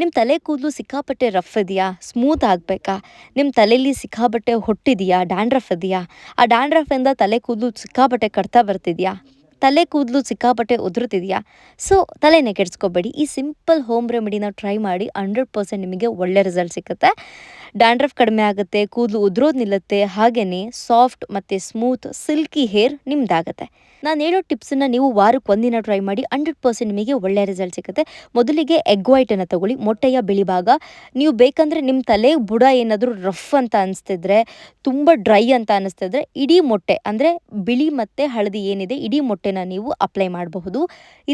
ನಿಮ್ಮ ತಲೆ ಕೂದಲು ಸಿಕ್ಕಾಪಟ್ಟೆ ರಫ್ ಇದೆಯಾ? ಸ್ಮೂತ್ ಆಗಬೇಕಾ? ನಿಮ್ಮ ತಲೆಯಲ್ಲಿ ಸಿಕ್ಕಾಪಟ್ಟೆ ಹೊಟ್ಟಿದೆಯಾ? ಡ್ಯಾಂಡ್ರಫ್ ಇದೆಯಾ? ಆ ಡ್ಯಾಂಡ್ರಫಿಂದ ತಲೆ ಕೂದಲು ಸಿಕ್ಕಾಪಟ್ಟೆ ಕಡ್ತಾ ಬರ್ತಿದೆಯಾ? ತಲೆ ಕೂದಲು ಸಿಕ್ಕಾಪಟ್ಟೆ ಉದುರುತ್ತಿದೆಯಾ ಸೊ ತಲೆನೇ ಕೆಡಿಸ್ಕೋಬೇಡಿ ಈ ಸಿಂಪಲ್ ಹೋಮ್ ರೆಮಿಡಿನ ಟ್ರೈ ಮಾಡಿ ಹಂಡ್ರೆಡ್ ಪರ್ಸೆಂಟ್ ನಿಮಗೆ ಒಳ್ಳೆ ರಿಸಲ್ಟ್ ಸಿಗುತ್ತೆ. ಡ್ಯಾಂಡ್ರಫ್ ಕಡಿಮೆ ಆಗುತ್ತೆ, ಕೂದಲು ಉದುರೋದು ನಿಲ್ಲುತ್ತೆ ಹಾಗೆಯೇ ಸಾಫ್ಟ್ ಮತ್ತು ಸ್ಮೂತ್, ಸಿಲ್ಕಿ ಹೇರ್ ನಿಮ್ದಾಗುತ್ತೆ. ನಾನು ಹೇಳೋ ಟಿಪ್ಸನ್ನು ನೀವು ವಾರಕ್ಕೆ ಒಂದಿನ ಟ್ರೈ ಮಾಡಿ, ಹಂಡ್ರೆಡ್ ಪರ್ಸೆಂಟ್ ನಿಮಗೆ ಒಳ್ಳೆಯ ರಿಸಲ್ಟ್ ಸಿಗುತ್ತೆ. ಮೊದಲಿಗೆ ಎಗ್ ವೈಟನ್ನು ತಗೊಳ್ಳಿ, ಮೊಟ್ಟೆಯ ಬಿಳಿ ಭಾಗ. ನೀವು ಬೇಕಂದರೆ ನಿಮ್ಮ ತಲೆ ಬುಡ ಏನಾದರೂ ರಫ್ ಅಂತ ಅನಿಸ್ತಿದ್ರೆ, ತುಂಬ ಡ್ರೈ ಅಂತ ಅನಿಸ್ತಿದ್ರೆ, ಇಡೀ ಮೊಟ್ಟೆ, ಅಂದರೆ ಬಿಳಿ ಮತ್ತು ಹಳದಿ ಏನಿದೆ, ಇಡೀ ಮೊಟ್ಟೆನ ನೀವು ಅಪ್ಲೈ ಮಾಡಬಹುದು.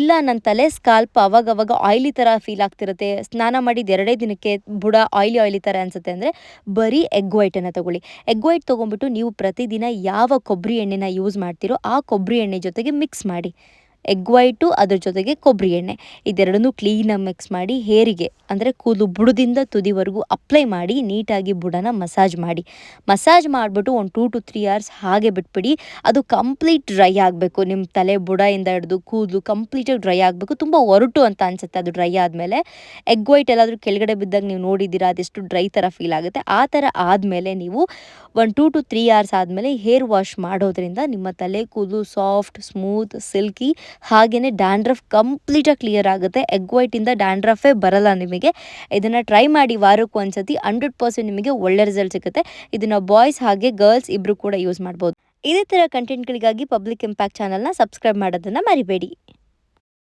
ಇಲ್ಲ ನನ್ನ ತಲೆ ಸ್ಕಾಲ್ಪ್ ಅವಾಗವಾಗ ಆಯ್ಲಿ ಥರ ಫೀಲ್ ಆಗ್ತಿರುತ್ತೆ. ಸ್ನಾನ ಮಾಡಿದ ಎರಡೇ ದಿನಕ್ಕೆ ಬುಡ ಆಯ್ಲಿ ಆಯ್ಲಿ ಥರ ಅನಿಸುತ್ತೆ ಅಂದರೆ ಬರೀ ಎಗ್ ವೈಟನ್ನು ತಗೊಳ್ಳಿ. ಎಗ್ ವೈಟ್ ತೊಗೊಂಬಿಟ್ಟು ನೀವು ಪ್ರತಿದಿನ ಯಾವ ಕೊಬ್ಬರಿ ಎಣ್ಣೆನ ಯೂಸ್ ಮಾಡ್ತೀರೋ ಆ ಕೊಬ್ಬರಿ ಎಣ್ಣೆ ಜೊತೆಗೆ ಮಿಕ್ಸ್ ಮಾಡಿ. ಎಗ್ ವೈಟು, ಅದ್ರ ಜೊತೆಗೆ ಕೊಬ್ಬರಿ ಎಣ್ಣೆ. ಇದೆರಡನ್ನೂ ಕ್ಲೀನಾಗಿ ಮಿಕ್ಸ್ ಮಾಡಿ ಹೇರಿಗೆ, ಅಂದರೆ ಕೂದಲು ಬುಡದಿಂದ ತುದಿವರೆಗೂ ಅಪ್ಲೈ ಮಾಡಿ ನೀಟಾಗಿ ಬುಡನ ಮಸಾಜ್ ಮಾಡಿ. ಮಸಾಜ್ ಮಾಡಿಬಿಟ್ಟು ಒಂದು ಟೂ ಟು ತ್ರೀ ಅವರ್ಸ್ ಹಾಗೆ ಬಿಟ್ಬಿಡಿ. ಅದು ಕಂಪ್ಲೀಟ್ ಡ್ರೈ ಆಗಬೇಕು. ನಿಮ್ಮ ತಲೆ ಬುಡದಿಂದ ಹಿಡಿದು ಕೂದಲು ಕಂಪ್ಲೀಟಾಗಿ ಡ್ರೈ ಆಗಬೇಕು. ತುಂಬ ಒರಟು ಅಂತ ಅನಿಸುತ್ತೆ ಅದು ಡ್ರೈ ಆದಮೇಲೆ. ಎಗ್ ವೈಟ್ ಎಲ್ಲಾದರೂ ಕೆಳಗಡೆ ಬಿದ್ದಾಗ ನೀವು ನೋಡಿದ್ದೀರಾ, ಅದೆಷ್ಟು ಡ್ರೈ ಥರ ಫೀಲ್ ಆಗುತ್ತೆ. ಆ ಥರ ಆದಮೇಲೆ ನೀವು ಒಂದು ಟೂ ಟು ತ್ರೀ ಅವರ್ಸ್ ಆದಮೇಲೆ ಹೇರ್ ವಾಶ್ ಮಾಡೋದ್ರಿಂದ ನಿಮ್ಮ ತಲೆ ಕೂದಲು ಸಾಫ್ಟ್ ಸ್ಮೂತ್ ಸಿಲ್ಕಿ ಹಾಗೆಯೇ ಡ್ಯಾಂಡ್ರಫ್ ಕಂಪ್ಲೀಟಾಗಿ ಕ್ಲಿಯರ್ ಆಗುತ್ತೆ. ಎಗ್ ವೈಟಿಂದ ಡ್ಯಾಂಡ್ರಫೇ ಬರಲ್ಲ ನಿಮಗೆ. ಇದನ್ನು ಟ್ರೈ ಮಾಡಿ ವಾರಕ್ಕೆ ಒಂದ್ಸತಿ ಹಂಡ್ರೆಡ್ ಪರ್ಸೆಂಟ್ ನಿಮಗೆ ಒಳ್ಳೆ ರಿಸಲ್ಟ್ ಸಿಗುತ್ತೆ. ಇದನ್ನು ಬಾಯ್ಸ್ ಹಾಗೆ ಗರ್ಲ್ಸ್ ಇಬ್ಬರು ಕೂಡ ಯೂಸ್ ಮಾಡ್ಬೋದು. ಇದೇ ಥರ ಕಂಟೆಂಟ್ಗಳಿಗಾಗಿ ಪಬ್ಲಿಕ್ ಇಂಪ್ಯಾಕ್ಟ್ ಚಾನಲ್ನ ಸಬ್ಸ್ಕ್ರೈಬ್ ಮಾಡೋದನ್ನು ಮರಿಬೇಡಿ.